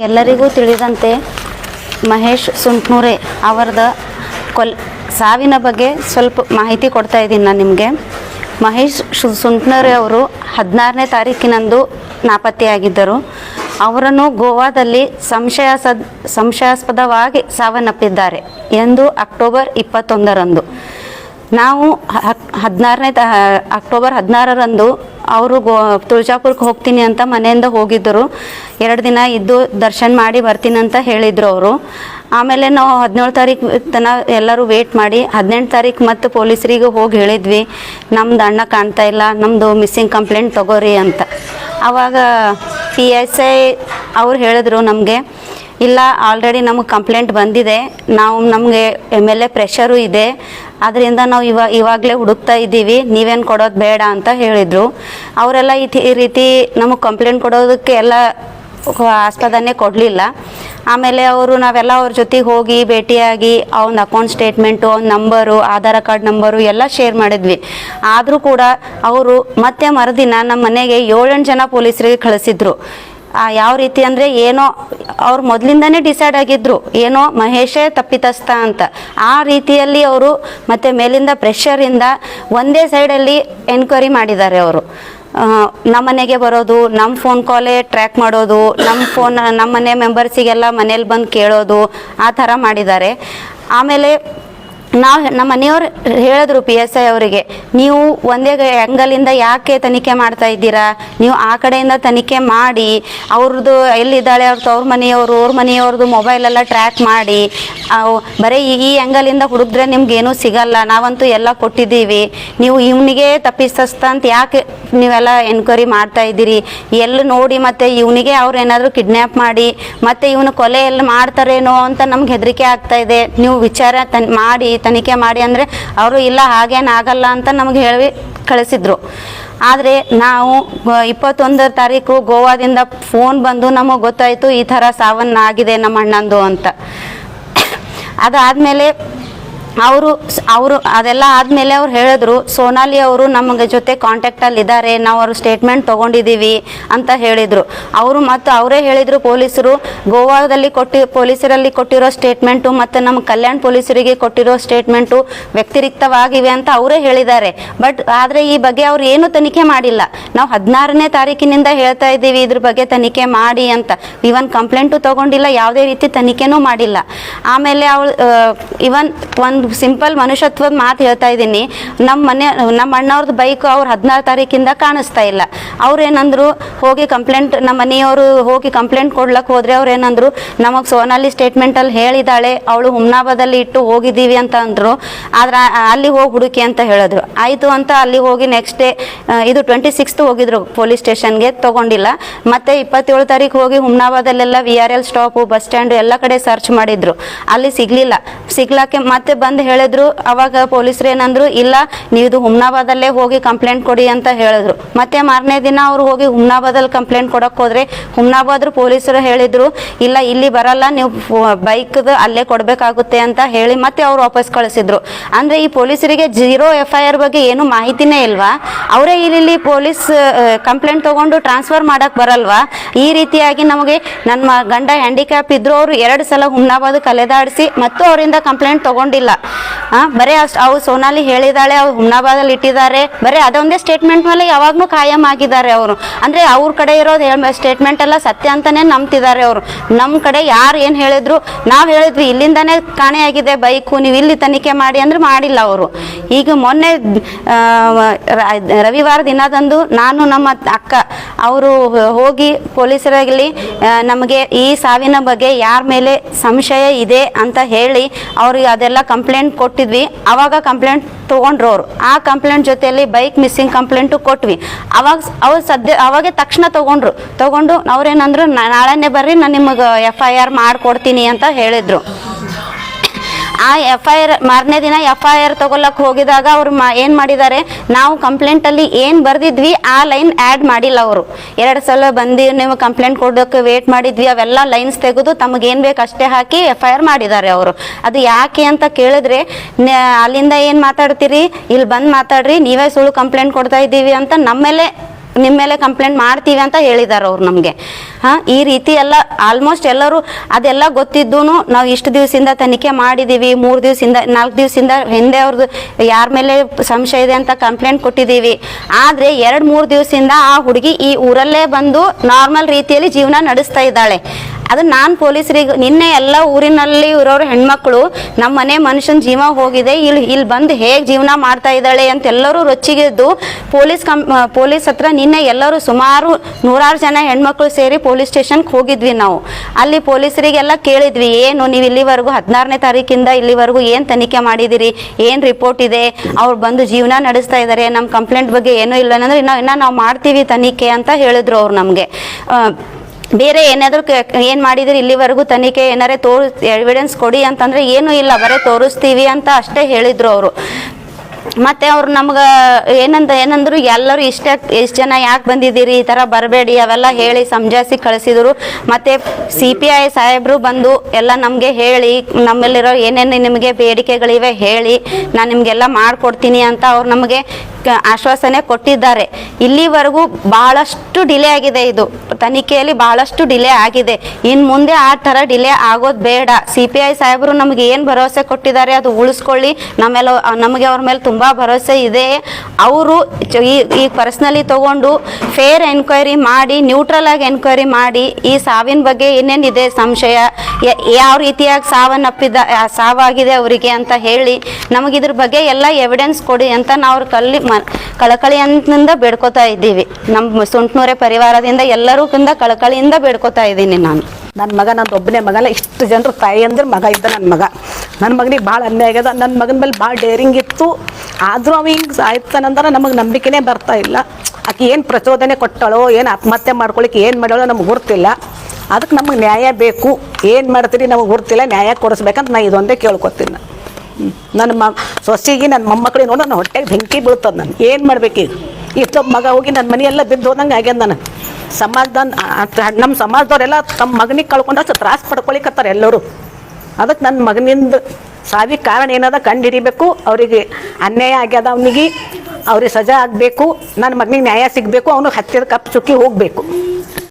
ಎಲ್ಲರಿಗೂ ತಿಳಿದಂತೆ ಮಹೇಶ್ ಸುಂಟ್ನೂರೆ ಅವರದ ಕೊಲ್, ಸಾವಿನ ಬಗ್ಗೆ ಸ್ವಲ್ಪ ಮಾಹಿತಿ ಕೊಡ್ತಾ ಇದ್ದೀನಿ ನಾನು ನಿಮಗೆ. ಮಹೇಶ್ ಶು- ಸುಂಟ್ನೂರೆ ಅವರು ಹದಿನಾರನೇ ತಾರೀಕಿನಂದು ನಾಪತ್ತೆಯಾಗಿದ್ದರು. ಅವರನ್ನು ಗೋವಾದಲ್ಲಿ ಸಂಶಯಾಸ್ಪದ ಸಂಶಯಾಸ್ಪದವಾಗಿ ಸಾವನ್ನಪ್ಪಿದ್ದಾರೆ ಎಂದು ಅಕ್ಟೋಬರ್ ಇಪ್ಪತ್ತೊಂದರಂದು. ನಾವು ಹದಿನಾರನೇ ತ, ಅಕ್ಟೋಬರ್ ಹದಿನಾರರಂದು ಅವರು ಗೋ ತುಳಜಾಪುರಕ್ಕೆ ಹೋಗ್ತೀನಿ ಅಂತ ಮನೆಯಿಂದ ಹೋಗಿದ್ದರು. ಎರಡು ದಿನ ಇದ್ದು ದರ್ಶನ ಮಾಡಿ ಬರ್ತೀನಿ ಅಂತ ಹೇಳಿದರು ಅವರು. ಆಮೇಲೆ ನಾವು ಹದಿನೇಳು ತಾರೀಕು ತನ ಎಲ್ಲರೂ ವೇಟ್ ಮಾಡಿ ಹದಿನೆಂಟು ತಾರೀಕು ಮತ್ತು ಪೊಲೀಸರಿಗೆ ಹೋಗಿ ಹೇಳಿದ್ವಿ. ನಮ್ದು ಅಣ್ಣ ಕಾಣ್ತಾ ಇಲ್ಲ ನಮ್ಮದು ಮಿಸ್ಸಿಂಗ್ ಕಂಪ್ಲೇಂಟ್ ತಗೋರಿ ಅಂತ. ಆವಾಗ ಪಿ ಎಸ್ ಐ ಅವ್ರು ಹೇಳಿದ್ರು ನಮಗೆ ಇಲ್ಲ ಆಲ್ರೆಡಿ ನಮಗೆ ಕಂಪ್ಲೇಂಟ್ ಬಂದಿದೆ. ನಾವು ನಮಗೆ ಎಂ ಎಲ್ ಎ ಪ್ರೆಷರು ಇದೆ. ಅದರಿಂದ ನಾವು ಇವಾಗ ಇವಾಗಲೇ ಹುಡುಕ್ತಾ ಇದ್ದೀವಿ. ನೀವೇನು ಕೊಡೋದು ಬೇಡ ಅಂತ ಹೇಳಿದರು. ಅವರೆಲ್ಲ ಈ ರೀತಿ ನಮಗೆ ಕಂಪ್ಲೇಂಟ್ ಕೊಡೋದಕ್ಕೆ ಎಲ್ಲ ಆಸ್ಪದನೆ ಕೊಡಲಿಲ್ಲ. ಆಮೇಲೆ ಅವರು ನಾವೆಲ್ಲ ಅವ್ರ ಜೊತೆಗೆ ಹೋಗಿ ಭೇಟಿಯಾಗಿ ಅವ್ನ ಅಕೌಂಟ್ ಸ್ಟೇಟ್ಮೆಂಟು ಅವ್ನ ನಂಬರು ಆಧಾರ್ ಕಾರ್ಡ್ ನಂಬರು ಎಲ್ಲ ಶೇರ್ ಮಾಡಿದ್ವಿ. ಆದರೂ ಕೂಡ ಅವರು ಮತ್ತೆ ಮರುದಿನ ನಮ್ಮ ಮನೆಗೆ ಏಳೆಂಟು ಜನ ಪೊಲೀಸರಿಗೆ ಕಳಿಸಿದ್ರು. ಯಾವ ರೀತಿ ಅಂದರೆ ಏನೋ ಅವ್ರು ಮೊದಲಿಂದನೇ ಡಿಸೈಡ್ ಆಗಿದ್ರು, ಏನೋ ಮಹೇಶೇ ತಪ್ಪಿತಸ್ಥ ಅಂತ. ಆ ರೀತಿಯಲ್ಲಿ ಅವರು ಮತ್ತು ಮೇಲಿಂದ ಪ್ರೆಷರಿಂದ ಒಂದೇ ಸೈಡಲ್ಲಿ ಎನ್ಕ್ವೈರಿ ಮಾಡಿದ್ದಾರೆ ಅವರು. ನಮ್ಮ ಮನೆಗೆ ಬರೋದು ನಮ್ಮ ಫೋನ್ ಕಾಲೇ ಟ್ರ್ಯಾಕ್ ಮಾಡೋದು ನಮ್ಮ ಫೋನ್ ನಮ್ಮ ಮನೆ ಮೆಂಬರ್ಸಿಗೆಲ್ಲ ಮನೇಲಿ ಬಂದು ಕೇಳೋದು, ಆ ಥರ ಮಾಡಿದ್ದಾರೆ. ಆಮೇಲೆ ನಾವು ನಮ್ಮ ಮನೆಯವ್ರು ಹೇಳಿದ್ರು ಪಿ ಎಸ್ ಐ ಅವರಿಗೆ, ನೀವು ಒಂದೇ ಆ್ಯಂಗಲಿಂದ ಯಾಕೆ ತನಿಖೆ ಮಾಡ್ತಾ ಇದ್ದೀರಾ? ನೀವು ಆ ಕಡೆಯಿಂದ ತನಿಖೆ ಮಾಡಿ ಅವ್ರದ್ದು ಎಲ್ಲಿದ್ದಾಳೆ ಅವ್ರ ತವ್ರ ಮನೆಯವರು, ಅವ್ರ ಮನೆಯವ್ರದ್ದು ಮೊಬೈಲೆಲ್ಲ ಟ್ರ್ಯಾಕ್ ಮಾಡಿ ಬರೀ ಈ ಆ್ಯಂಗಲಿಂದ ಹುಡುಕಿದ್ರೆ ನಿಮ್ಗೇನೂ ಸಿಗಲ್ಲ, ನಾವಂತೂ ಎಲ್ಲ ಕೊಟ್ಟಿದ್ದೀವಿ. ನೀವು ಇವನಿಗೆ ತಪ್ಪಿಸ್ತ ಅಂತ ಯಾಕೆ ನೀವೆಲ್ಲ ಎನ್ಕ್ವೈರಿ ಮಾಡ್ತಾ ಇದ್ದೀರಿ? ಎಲ್ಲಿ ನೋಡಿ ಮತ್ತೆ ಇವನಿಗೆ ಅವ್ರು ಏನಾದರೂ ಕಿಡ್ನ್ಯಾಪ್ ಮಾಡಿ, ಮತ್ತೆ ಇವನು ಕೊಲೆ ಎಲ್ಲಿ ಮಾಡ್ತಾರೇನೋ ಅಂತ ನಮ್ಗೆ ಹೆದರಿಕೆ ಆಗ್ತಾ ಇದೆ. ನೀವು ವಿಚಾರ ತನ್, ಮಾಡಿ ತನಿಖೆ ಮಾಡಿ ಅಂದರೆ ಅವರು ಇಲ್ಲ, ಹಾಗೇನು ಆಗಲ್ಲ ಅಂತ ನಮಗೆ ಹೇಳಿ ಕಳಿಸಿದ್ರು. ಆದರೆ ನಾವು ಇಪ್ಪತ್ತೊಂದರ ತಾರೀಕು ಗೋವಾದಿಂದ ಫೋನ್ ಬಂದು ನಮಗೆ ಗೊತ್ತಾಯಿತು ಈ ಥರ ಸಾವನ್ನಾಗಿದೆ ನಮ್ಮ ಅಣ್ಣಂದು ಅಂತ. ಅದಾದಮೇಲೆ ಅವರು ಅವರು ಅದೆಲ್ಲ ಆದಮೇಲೆ ಅವ್ರು ಹೇಳಿದ್ರು, ಸೋನಾಲಿ ಅವರು ನಮಗೆ ಜೊತೆ ಕಾಂಟ್ಯಾಕ್ಟಲ್ಲಿ ಇದ್ದಾರೆ ನಾವು ಅವ್ರ ಸ್ಟೇಟ್ಮೆಂಟ್ ತೊಗೊಂಡಿದ್ದೀವಿ ಅಂತ ಹೇಳಿದರು. ಅವರು ಮತ್ತು ಅವರೇ ಹೇಳಿದರು ಪೊಲೀಸರು, ಗೋವಾದಲ್ಲಿ ಕೊಟ್ಟಿ, ಪೊಲೀಸರಲ್ಲಿ ಕೊಟ್ಟಿರೋ ಸ್ಟೇಟ್ಮೆಂಟು ಮತ್ತು ನಮ್ಮ ಕಲ್ಯಾಣ ಪೊಲೀಸರಿಗೆ ಕೊಟ್ಟಿರೋ ಸ್ಟೇಟ್ಮೆಂಟು ವ್ಯತಿರಿಕ್ತವಾಗಿವೆ ಅಂತ ಅವರೇ ಹೇಳಿದ್ದಾರೆ. ಬಟ್ ಆದರೆ ಈ ಬಗ್ಗೆ ಅವ್ರು ಏನೂ ತನಿಖೆ ಮಾಡಿಲ್ಲ. ನಾವು ಹದಿನಾರನೇ ತಾರೀಕಿನಿಂದ ಹೇಳ್ತಾ ಇದ್ದೀವಿ, ಇದ್ರ ಬಗ್ಗೆ ತನಿಖೆ ಮಾಡಿ ಅಂತ. ಇವನ್ ಕಂಪ್ಲೇಂಟು ತಗೊಂಡಿಲ್ಲ, ಯಾವುದೇ ರೀತಿ ತನಿಖೆನೂ ಮಾಡಿಲ್ಲ. ಆಮೇಲೆ ಅವಳು ಇವನ್ ಒಂದು ಸಿಂಪಲ್ ಮನುಷ್ಯತ್ವದ ಮಾತು ಹೇಳ್ತಾ ಇದ್ದೀನಿ. ನಮ್ಮ ಮನೆ ನಮ್ಮ ಅಣ್ಣವ್ರದ್ದು ಬೈಕ್ ಅವ್ರು ಹದಿನಾರು ತಾರೀಕಿಂದ ಕಾಣಿಸ್ತಾ ಇಲ್ಲ. ಅವ್ರು ಏನಂದ್ರು, ಹೋಗಿ ಕಂಪ್ಲೇಂಟ್ ನಮ್ಮ ಮನೆಯವರು ಹೋಗಿ ಕಂಪ್ಲೇಂಟ್ ಕೊಡ್ಲಕ್ಕೆ ಹೋದ್ರೆ ಅವ್ರು ಏನಂದ್ರು, ನಮಗೆ ಸೋನಾಲಿ ಸ್ಟೇಟ್ಮೆಂಟಲ್ಲಿ ಹೇಳಿದಾಳೆ, ಅವಳು ಹುಮ್ನಾಬಾದಲ್ಲಿ ಇಟ್ಟು ಹೋಗಿದ್ದೀವಿ ಅಂತ ಅಂದರು. ಆದ್ರೆ ಅಲ್ಲಿ ಹೋಗಿ ಹುಡುಕಿ ಅಂತ ಹೇಳಿದ್ರು. ಆಯಿತು ಅಂತ ಅಲ್ಲಿ ಹೋಗಿ ನೆಕ್ಸ್ಟ್ ಡೇ ಇದು ಟ್ವೆಂಟಿ ಸಿಕ್ಸ್ತ್ ಹೋಗಿದ್ರು ಪೊಲೀಸ್ ಸ್ಟೇಷನ್ಗೆ ತಗೊಂಡಿಲ್ಲ. ಮತ್ತೆ ಇಪ್ಪತ್ತೇಳು ತಾರೀಕು ಹೋಗಿ ಹುಮ್ನಾಬಾದಲ್ಲೆಲ್ಲ V R L stop bus stand ಎಲ್ಲ ಕಡೆ ಸರ್ಚ್ ಮಾಡಿದ್ರು. ಅಲ್ಲಿ ಸಿಗ್ಲಿಲ್ಲ. ಸಿಗ್ಲಾಕೆ ಮತ್ತೆ ಬಂದು ಹೇಳಿದ್ರು, ಅವಾಗ ಪೊಲೀಸರು ಏನಂದ್ರು, ಇಲ್ಲ ನೀವು ಹುಮ್ನಾಬಾದಲ್ಲೇ ಹೋಗಿ ಕಂಪ್ಲೇಂಟ್ ಕೊಡಿ ಅಂತ ಹೇಳಿದ್ರು. ಮತ್ತೆ ಮಾರನೇ ದಿನ ಅವ್ರು ಹೋಗಿ ಹುಮ್ನಾಬಾದಲ್ಲಿ ಕಂಪ್ಲೇಂಟ್ ಕೊಡಕ್ ಹೋದ್ರೆ, ಹುಮ್ನಾಬಾದ್ರು ಪೊಲೀಸರು ಹೇಳಿದ್ರು, ಇಲ್ಲ, ಇಲ್ಲಿ ಬರಲ್ಲ, ನೀವು ಬೈಕ್ದು ಅಲ್ಲೇ ಕೊಡಬೇಕಾಗುತ್ತೆ ಅಂತ ಹೇಳಿ ಮತ್ತೆ ಅವ್ರು ವಾಪಸ್ ಕಳಿಸಿದ್ರು. ಅಂದ್ರೆ ಈ ಪೊಲೀಸರಿಗೆ ಜೀರೋ ಎಫ್ ಐ ಆರ್ ಬಗ್ಗೆ ಏನು ಮಾಹಿತಿನೇ ಇಲ್ವಾ? ಅವರೇ ಇಲ್ಲಿ ಪೊಲೀಸ್ ಕಂಪ್ಲೇಂಟ್ ತಗೊಂಡು ಟ್ರಾನ್ಸ್ಫರ್ ಮಾಡಕ್ ಬರಲ್ವಾ? ಈ ರೀತಿಯಾಗಿ ನಮಗೆ ನನ್ನ ಗಂಡ ಹ್ಯಾಂಡಿಕ್ಯಾಪ್ ಇದ್ರು, ಅವರು ಎರಡು ಸಲ ಹುಮ್ನಾಬಾದ್ ಕಲೆದಾಡಿಸಿ, ಮತ್ತು ಅವರಿಂದ ಕಂಪ್ಲೇಂಟ್ ತಗೊಂಡಿಲ್ಲ. ಬರೀ ಅಷ್ಟು ಅವು ಸೋನಾಲಿ ಹೇಳಿದಾಳೆ ಅವ್ರು ಹುಮ್ನಾಬಾದಲ್ಲಿ ಇಟ್ಟಿದ್ದಾರೆ. ಬರೀ ಅದೊಂದೇ ಸ್ಟೇಟ್ಮೆಂಟ್ ಮೇಲೆ ಯಾವಾಗಲೂ ಕಾಯಂ ಆಗಿದ್ದಾರೆ ಅವರು. ಅಂದ್ರೆ ಅವ್ರ ಕಡೆ ಇರೋದು ಸ್ಟೇಟ್ಮೆಂಟ್ ಎಲ್ಲ ಸತ್ಯ ಅಂತಾನೆ ನಂಬ್ತಿದ್ದಾರೆ ಅವರು. ನಮ್ಮ ಕಡೆ ಯಾರು ಏನು ಹೇಳಿದ್ರು, ನಾವು ಹೇಳಿದ್ವಿ, ಇಲ್ಲಿಂದಾನೇ ಕಾಣೆಯಾಗಿದೆ ಬೈಕು, ನೀವು ಇಲ್ಲಿ ತನಿಖೆ ಮಾಡಿ ಅಂದ್ರೆ ಮಾಡಿಲ್ಲ ಅವರು. ಈಗ ಮೊನ್ನೆ ರವಿವಾರ ದಿನದಂದು ನಾನು ನಮ್ಮ ಅಕ್ಕ, ಅವರು ಹೋಗಿ ಪೊಲೀಸರಾಗಲಿ ನಮಗೆ ಈ ಸಾವಿನ ಬಗ್ಗೆ ಯಾರ ಮೇಲೆ ಸಂಶಯ ಇದೆ ಅಂತ ಹೇಳಿ, ಅವ್ರಿಗೆ ಅದೆಲ್ಲ ಕಂಪ್ಲೇಂಟ್ ಕೊಟ್ಟಿದ್ವಿ. ಅವಾಗ ಕಂಪ್ಲೇಂಟ್ ತೊಗೊಂಡ್ರು ಅವರು ಆ ಕಂಪ್ಲೇಂಟ್ ಜೊತೆಯಲ್ಲಿ ಬೈಕ್ ಮಿಸ್ಸಿಂಗ್ ಕಂಪ್ಲೇಂಟು ಕೊಟ್ವಿ. ಅವಾಗ ಅವ್ರು ಸದ್ಯ ಅವಾಗೆ ತಕ್ಷಣ ತಗೊಂಡ್ರು. ತಗೊಂಡು ಅವ್ರೇನಂದ್ರು, "ನಾ- ನಾಳೆನೇ ಬರ್ರಿ ನಾನು ನಿಮಗೆ ಎಫ್ ಐ ಆರ್ ಮಾಡಿಕೊಡ್ತೀನಿ ಅಂತ ಹೇಳಿದ್ರು. ಆ ಎಫ್ ಐ ಆರ್ ಮಾರನೇ ದಿನ ಎಫ್ ಐ ಆರ್ ತಗೊಳಕ್ ಹೋಗಿದಾಗ ಅವ್ರು ಮಾ ಏನು ಮಾಡಿದ್ದಾರೆ ನಾವು ಕಂಪ್ಲೇಂಟಲ್ಲಿ ಏನು ಬರ್ದಿದ್ವಿ, ಆ ಲೈನ್ ಆ್ಯಡ್ ಮಾಡಿಲ್ಲ ಅವರು. ಎರಡು ಸಲ ಬಂದು ನೀವು ಕಂಪ್ಲೇಂಟ್ ಕೊಡೋಕೆ ವೇಟ್ ಮಾಡಿದ್ವಿ, ಅವೆಲ್ಲ ಲೈನ್ಸ್ ತೆಗೆದು ತಮಗೇನು ಬೇಕು ಅಷ್ಟೇ ಹಾಕಿ ಎಫ್ ಐ ಆರ್ ಮಾಡಿದ್ದಾರೆ ಅವರು. ಅದು ಯಾಕೆ ಅಂತ ಕೇಳಿದ್ರೆ ಅಲ್ಲಿಂದ ಏನು ಮಾತಾಡ್ತೀರಿ? ಇಲ್ಲಿ ಬಂದು ಮಾತಾಡ್ರಿ, ನೀವೇ ಸುಳ್ಳು ಕಂಪ್ಲೇಂಟ್ ಕೊಡ್ತಾ ಇದ್ದೀವಿ ಅಂತ ನಮ್ಮ ಮೇಲೆ ನಿಮ್ಮ ಮೇಲೆ ಕಂಪ್ಲೇಂಟ್ ಮಾಡ್ತೀವಿ ಅಂತ ಹೇಳಿದ್ದಾರೆ ಅವ್ರು ನಮಗೆ. ಹಾಂ, ಈ ರೀತಿ ಎಲ್ಲ ಆಲ್ಮೋಸ್ಟ್ ಎಲ್ಲರೂ ಅದೆಲ್ಲ ಗೊತ್ತಿದ್ದು ನಾವು ಇಷ್ಟು ದಿವಸದಿಂದ ತನಿಖೆ ಮಾಡಿದ್ದೀವಿ ಮೂರು ದಿವಸದಿಂದ, ನಾಲ್ಕು ದಿವಸದಿಂದ ಹಿಂದೆ ಅವ್ರದ್ದು ಯಾರ ಮೇಲೆ ಸಂಶಯ ಇದೆ ಅಂತ ಕಂಪ್ಲೇಂಟ್ ಕೊಟ್ಟಿದ್ದೀವಿ ಆದರೆ ಎರಡು ಮೂರು ದಿವಸದಿಂದ ಆ ಹುಡುಗಿ ಈ ಊರಲ್ಲೇ ಬಂದು ನಾರ್ಮಲ್ ರೀತಿಯಲ್ಲಿ ಜೀವನ ನಡೆಸ್ತಾ ಇದ್ದಾಳೆ. ಅದು ನಾನು ಪೊಲೀಸರಿಗೆ, ನಿನ್ನೆ ಎಲ್ಲ ಊರಿನಲ್ಲಿ ಇರೋರು ಹೆಣ್ಮಕ್ಳು ನಮ್ಮ ಮನೆ ಮನುಷ್ಯನ ಜೀವ ಹೋಗಿದೆ ಇಲ್ಲಿ ಇಲ್ಲಿ ಬಂದು ಹೇಗೆ ಜೀವನ ಮಾಡ್ತಾ ಇದ್ದಾಳೆ ಅಂತ ಎಲ್ಲರೂ ರೊಚ್ಚಿಗೆದ್ದು ಪೊಲೀಸ್ ಕಂ ಪೊಲೀಸ್ ಹತ್ರ ನಿನ್ನೆ ಎಲ್ಲರೂ ಸುಮಾರು ನೂರಾರು ಜನ ಹೆಣ್ಮಕ್ಳು ಸೇರಿ ಪೊಲೀಸ್ ಸ್ಟೇಷನ್ಗೆ ಹೋಗಿದ್ವಿ ನಾವು. ಅಲ್ಲಿ ಪೊಲೀಸರಿಗೆಲ್ಲ ಕೇಳಿದ್ವಿ, ಏನು ನೀವು ಇಲ್ಲಿವರೆಗೂ ಹದಿನಾರನೇ ತಾರೀಕಿಂದ ಇಲ್ಲಿವರೆಗೂ ಏನು ತನಿಖೆ ಮಾಡಿದಿರಿ, ಏನು ರಿಪೋರ್ಟ್ ಇದೆ, ಅವ್ರು ಬಂದು ಜೀವನ ನಡೆಸ್ತಾ ಇದ್ದಾರೆ ನಮ್ಮ ಕಂಪ್ಲೇಂಟ್ ಬಗ್ಗೆ ಏನೂ ಇಲ್ಲ ಅಂದ್ರೆ ಇನ್ನು ಇನ್ನ ನಾವು ಮಾಡ್ತೀವಿ ತನಿಖೆ ಅಂತ ಹೇಳಿದ್ರು ಅವ್ರು ನಮಗೆ. ಬೇರೆ ಏನಾದರೂ ಏನು ಮಾಡಿದ್ರಿ ಇಲ್ಲಿವರೆಗೂ ತನಿಖೆ ಏನಾರೇ ತೋರಿಸ್ ಎವಿಡೆನ್ಸ್ ಕೊಡಿ ಅಂತಂದರೆ ಏನೂ ಇಲ್ಲ, ಬರೀ ತೋರಿಸ್ತೀವಿ ಅಂತ ಅಷ್ಟೇ ಹೇಳಿದರು ಅವರು. ಮತ್ತೆ ಅವ್ರು ನಮ್ಗೆ ಏನಂತ ಏನಂದ್ರು ಎಲ್ಲರೂ ಇಷ್ಟ, ಎಷ್ಟು ಜನ ಯಾಕೆ ಬಂದಿದ್ದೀರಿ, ಈ ಥರ ಬರಬೇಡಿ, ಅವೆಲ್ಲ ಹೇಳಿ ಸಮಜಾಯಿಸಿ ಕಳಿಸಿದರು. ಮತ್ತು ಸಿ ಪಿ ಐ ಸಾಹೇಬರು ಬಂದು ಎಲ್ಲ ನಮಗೆ ಹೇಳಿ, ನಮ್ಮಲ್ಲಿರೋ ಏನೇನು ನಿಮಗೆ ಬೇಡಿಕೆಗಳಿವೆ ಹೇಳಿ, ನಾನು ನಿಮಗೆಲ್ಲ ಮಾಡಿಕೊಡ್ತೀನಿ ಅಂತ ಅವ್ರು ನಮಗೆ ಆಶ್ವಾಸನೆ ಕೊಟ್ಟಿದ್ದಾರೆ. ಇಲ್ಲಿವರೆಗೂ ಬಹಳಷ್ಟು ಡಿಲೇ ಆಗಿದೆ ಇದು. ತನಿಖೆಯಲ್ಲಿ ಬಹಳಷ್ಟು ಡಿಲೇ ಆಗಿದೆ. ಇನ್ನು ಮುಂದೆ ಆ ಥರ ಡಿಲೇ ಆಗೋದು ಬೇಡ. ಸಿ ಪಿ ಐ ಸಾಹೇಬರು ನಮಗೆ ಏನು ಭರವಸೆ ಕೊಟ್ಟಿದ್ದಾರೆ ಅದು ಉಳಿಸ್ಕೊಳ್ಳಿ. ನಮ್ಮೆಲ್ಲ ನಮಗೆ ಅವ್ರ ಮೇಲೆ ತುಂಬ ಭರವಸೆ ಇದೆ. ಅವರು ಈ ಪರ್ಸ್ನಲಿ ತಗೊಂಡು ಫೇರ್ ಎನ್ಕ್ವೈರಿ ಮಾಡಿ, ನ್ಯೂಟ್ರಲ್ ಆಗಿ ಎನ್ಕ್ವೈರಿ ಮಾಡಿ, ಈ ಸಾವಿನ ಬಗ್ಗೆ ಏನೇನಿದೆ ಸಂಶಯ? ಯಾವ ರೀತಿಯಾಗಿ ಸಾವನ್ನಪ್ಪಿದ ಸಾವಾಗಿದೆ ಅವರಿಗೆ ಅಂತ ಹೇಳಿ ನಮಗಿದ್ರ ಬಗ್ಗೆ ಎಲ್ಲ ಎವಿಡೆನ್ಸ್ ಕೊಡಿ ಅಂತ ನಾವು ಅವ್ರ ಕಲ್ಲಿ ಕಳಕಳಿ ಕಳಕಳಿಯಿಂದ ಬೇಡ್ಕೋತಾ ಇದ್ದೀವಿ. ನಮ್ಮ ಸುಂಟ್ನೂರೆ ಪರಿವಾರದಿಂದ ಎಲ್ಲರಿಗಿಂತ ಕಳಕಳಿಯಿಂದ ಬೇಡ್ಕೋತಾ ಇದ್ದೀನಿ ನಾನು. ನನ್ನ ಮಗ, ನಂದು ಒಬ್ಬನೇ ಮಗಲ್ಲ ಇಷ್ಟು ಜನರು ತಾಯಿ ಅಂದ್ರೆ ಮಗ ಇದ್ದ ನನ್ನ ಮಗ. ನನ್ನ ಮಗನಿಗೆ ಭಾಳ ಅನ್ಯಾಯ ಆಗ್ಯದ ನನ್ನ ಮಗನ ಮೇಲೆ ಭಾಳ ಡೇರಿಂಗ್ ಇತ್ತು. ಆದರೂ ಅವ ಹಿಂಗೆ ಸಾಯ್ತಾನಂದ್ರೆ ನಮಗೆ ನಂಬಿಕೆನೇ ಬರ್ತಾ ಇಲ್ಲ. ಆಕೆ ಏನು ಪ್ರಚೋದನೆ ಕೊಟ್ಟಳೋ, ಏನು ಆತ್ಮಹತ್ಯೆ ಮಾಡ್ಕೊಳಿಕ್ಕೆ ಏನು ಮಾಡೋಳೋ ನಮ್ಗೆ ಗುರ್ತಿಲ್ಲ. ಅದಕ್ಕೆ ನಮಗೆ ನ್ಯಾಯ ಬೇಕು. ಏನು ಮಾಡ್ತೀರಿ ನಮಗೆ ಗುರ್ತಿಲ್ಲ, ನ್ಯಾಯ ಕೊಡಿಸ್ಬೇಕಂತ ನಾನು ಇದೊಂದೇ ಕೇಳ್ಕೊತೀನಿ. ನನ್ನ ಮ, ಸೊಸೆಗೆ ನನ್ನ ಮೊಮ್ಮಕ್ಕಳಿಗೆ ನೋಡೋ, ನನ್ನ ಹೊಟ್ಟೆಗೆ ಬೆಂಕಿ ಬೀಳ್ತದೆ ನಾನು ಏನು ಮಾಡ್ಬೇಕೀಗ ಇಷ್ಟೊಬ್ಬ ಮಗ ಹೋಗಿ ನನ್ನ ಮನೆಯೆಲ್ಲ ಬಿದ್ದು ಹೋದಂಗೆ ಆಗ್ಯದ ನಾನು ಸಮಾಜದ ನಮ್ಮ ಸಮಾಜದವರೆಲ್ಲ ತಮ್ಮ ಮಗನಿಗೆ ಕಳ್ಕೊಂಡಷ್ಟು ತ್ರಾಸು ಪಡ್ಕೊಳಿಕತ್ತಾರೆ ಎಲ್ಲರೂ. ಅದಕ್ಕೆ ನನ್ನ ಮಗನಿಂದ ಸಾವಿ ಕಾರಣ ಏನದ ಕಂಡು ಹಿಡಿಬೇಕು ಅವರಿಗೆ ಅನ್ಯಾಯ ಆಗ್ಯದ ಅವನಿಗೆ, ಅವ್ರಿಗೆ ಸಜಾ ಆಗಬೇಕು, ನನ್ನ ಮಗನಿಗೆ ನ್ಯಾಯ ಸಿಗಬೇಕು, ಅವನು ಹತ್ತಿರ ಕಪ್ಪು ಚುಕ್ಕಿ ಹೋಗಬೇಕು.